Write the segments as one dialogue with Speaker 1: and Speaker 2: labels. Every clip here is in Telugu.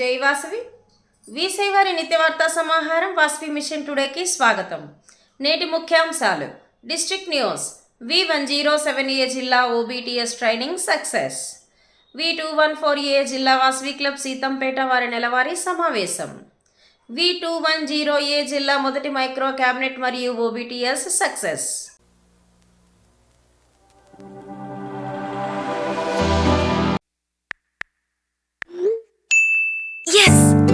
Speaker 1: జై వాసవి. వీసేవారి నిత్యవార్తా సమాహారం వాసవి మిషన్ టుడేకి స్వాగతం. నేటి ముఖ్యాంశాలు. District news. V one zero seven A జిల్లా OBTS training success. V two one four A జిల్లా వాసవి క్లబ్ సీతంపేట వారి నెలవారీ సమావేశం. V two one zero A జిల్లా మొదటి మైక్రో క్యాబినెట్ మరియు OBTS
Speaker 2: success.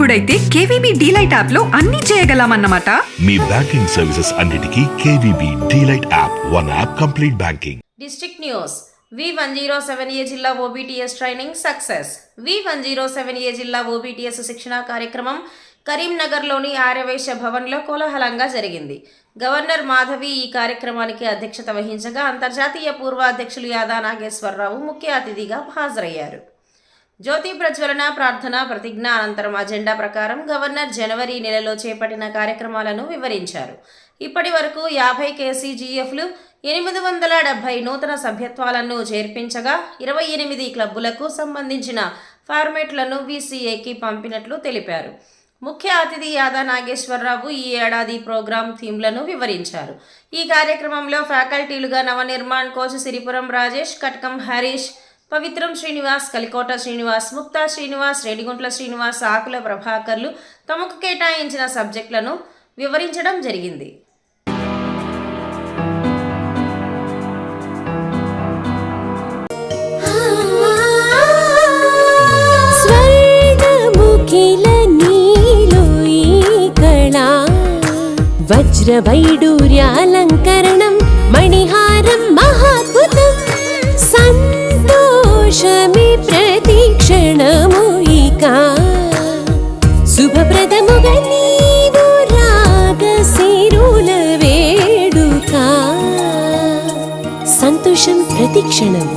Speaker 2: అప్పుడైతే కేవీబీ డీలైట్ యాప్లో అన్ని చేయగలమన్నమాట.
Speaker 3: మీ బ్యాంకింగ్ సర్వీసెస్ అన్నిటికీ KVB DeLight app one app complete banking.
Speaker 1: District news. V one zero seven A జిల్లా OBTS training success. V one zero seven A జిల్లా ఓబీటీఎస్ శిక్షణా కార్యక్రమం కరీంనగర్లోని ఆర్యవైశ్య భవన్లో కోలాహలంగా జరిగింది. గవర్నర్ మాధవి ఈ కార్యక్రమానికి అధ్యక్షత వహించగా అంతర్జాతీయ పూర్వ అధ్యక్షులు యాదా నాగేశ్వరరావు ముఖ్య అతిథిగా హాజరయ్యారు. జ్యోతి ప్రజ్వలన ప్రార్థన ప్రతిజ్ఞ అనంతరం అజెండా ప్రకారం గవర్నర్ జనవరి నెలలో చేపట్టిన కార్యక్రమాలను వివరించారు. ఇప్పటి వరకు యాభై కేసీజీఎఫ్లు ఎనిమిది వందల డెబ్బై నూతన సభ్యత్వాలను చేర్పించగా ఇరవై ఎనిమిది క్లబ్బులకు సంబంధించిన ఫార్మేట్లను వీసీఏకి పంపినట్లు తెలిపారు. ముఖ్య అతిథి యాదా నాగేశ్వరరావు ఈ ఏడాది ప్రోగ్రాం థీమ్లను వివరించారు. ఈ కార్యక్రమంలో ఫ్యాకల్టీలుగా నవనిర్మాణ్ కోచ్ సిరిపురం రాజేష్ కట్కం హరీష్ పవిత్రం శ్రీనివాస్ కలికోట శ్రీనివాస్ ముక్తా శ్రీనివాస్ రేడిగుంట్ల శ్రీనివాస్ ఆకుల ప్రభాకర్లు తమకు కేటాయించిన సబ్జెక్టులను వివరించడం జరిగింది.
Speaker 4: స్వర్ణముఖిల మణిహారం ఈ కళా వజ్రవైడూర్యాలంకరణం మణిహారం మహాద్భుతం ఇక. శుభప్రదముగా నీవు రాగశిరుల వేడుక. సంతోషం ప్రతిక్షణం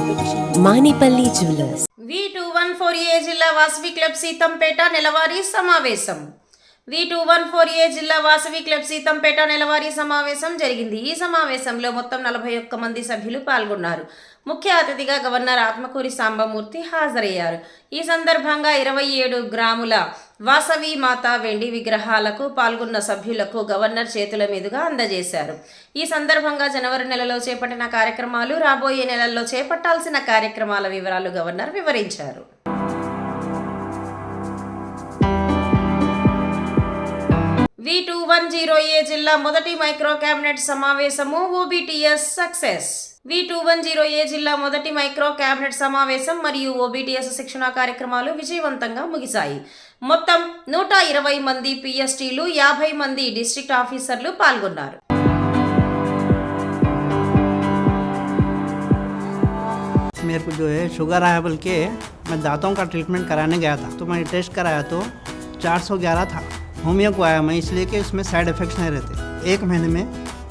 Speaker 4: Manipalli jewellers.
Speaker 1: V two one four A జిల్లా వాసవి క్లబ్ సీతంపేట నెలవారీ సమావేశం. V two one four A జిల్లా వాసవి క్లబ్ సీతంపేట నెలవారీ సమావేశం జరిగింది. ఈ సమావేశంలో మొత్తం నలభై ఒక్క మంది సభ్యులు పాల్గొన్నారు. ముఖ్య అతిథిగా గవర్నర్ ఆత్మకూరి సాంబమూర్తి హాజరయ్యారు. ఈ సందర్భంగా ఇరవై ఏడు గ్రాముల వాసవి మాత వెండి విగ్రహాలకు పాల్గొన్న సభ్యులకు గవర్నర్ చేతుల మీదుగా అందజేశారు. ఈ సందర్భంగా జనవరి నెలలో చేపట్టిన కార్యక్రమాలు రాబోయే నెలల్లో చేపట్టాల్సిన కార్యక్రమాల వివరాలు గవర్నర్ వివరించారు. V two one zero A జిల్లా మొదటి micro cabinet సమావేశము OBTS success V two one zero A జిల్లా మొదటి మైక్రో క్యాబినెట్ సమావేశం మరియు ఓబీటీఎస్ శిక్షణా కార్యక్రమాలు విజయవంతంగా ముగిశాయి మొత్తం నూట ఇరవై మంది పిఎస్టీలు యాభై మంది డిస్ట్రిక్ట్ ఆఫీసర్లు పాల్గొన్నారు
Speaker 5: मेरे को जो है शुगर आया बोल के मैं दांतों का ट्रीटमेंट कराने गया था तो मैंने टेस्ट कराया तो 411 था होमियो को आया मैं इसलिए कि उसमें साइड इफ़ेक्ट्स नहीं रहते एक महीने में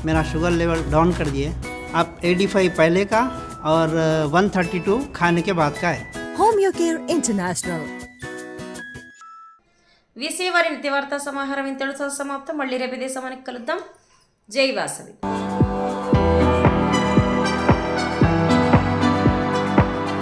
Speaker 5: मेरा शुगर लेवल डाउन कर दिए अब 85 पहले का और 132 खाने के बाद का है
Speaker 4: Home Your Care International.
Speaker 1: విసే వారి నిత్యవార్తా సమాహారం ఇంతటితో సమాప్తం మళ్ళీ రేపు ఇదే సమయానికి కలుద్దాం జై వాసవి